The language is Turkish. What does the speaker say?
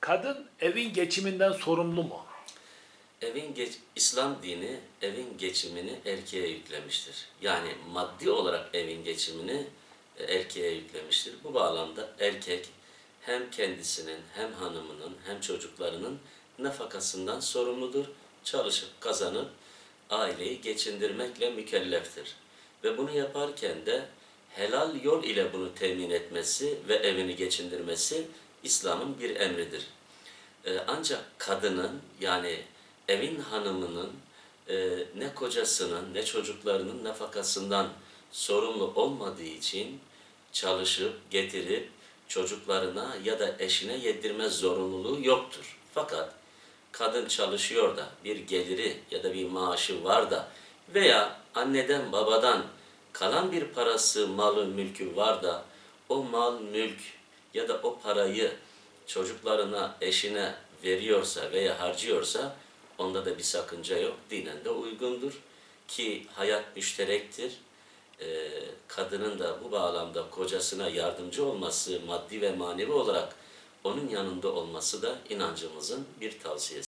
kadın evin geçiminden sorumlu mu? Evin geç, İslam dini evin geçimini erkeğe yüklemiştir. Yani maddi olarak evin geçimini e, erkeğe yüklemiştir. Bu bağlamda erkek hem kendisinin hem hanımının hem çocuklarının nafakasından sorumludur. Çalışıp kazanıp aileyi geçindirmekle mükelleftir. Ve bunu yaparken de helal yol ile bunu temin etmesi ve evini geçindirmesi İslam'ın bir emridir. Ee, ancak kadının yani evin hanımının e, ne kocasının ne çocuklarının nafakasından sorumlu olmadığı için çalışıp getirip çocuklarına ya da eşine yedirme zorunluluğu yoktur. Fakat kadın çalışıyor da bir geliri ya da bir maaşı var da veya anneden babadan kalan bir parası, malı, mülkü var da o mal, mülk ya da o parayı çocuklarına, eşine veriyorsa veya harcıyorsa onda da bir sakınca yok. Dinen de uygundur ki hayat müşterektir. Ee, kadının da bu bağlamda kocasına yardımcı olması, maddi ve manevi olarak onun yanında olması da inancımızın bir tavsiyesi.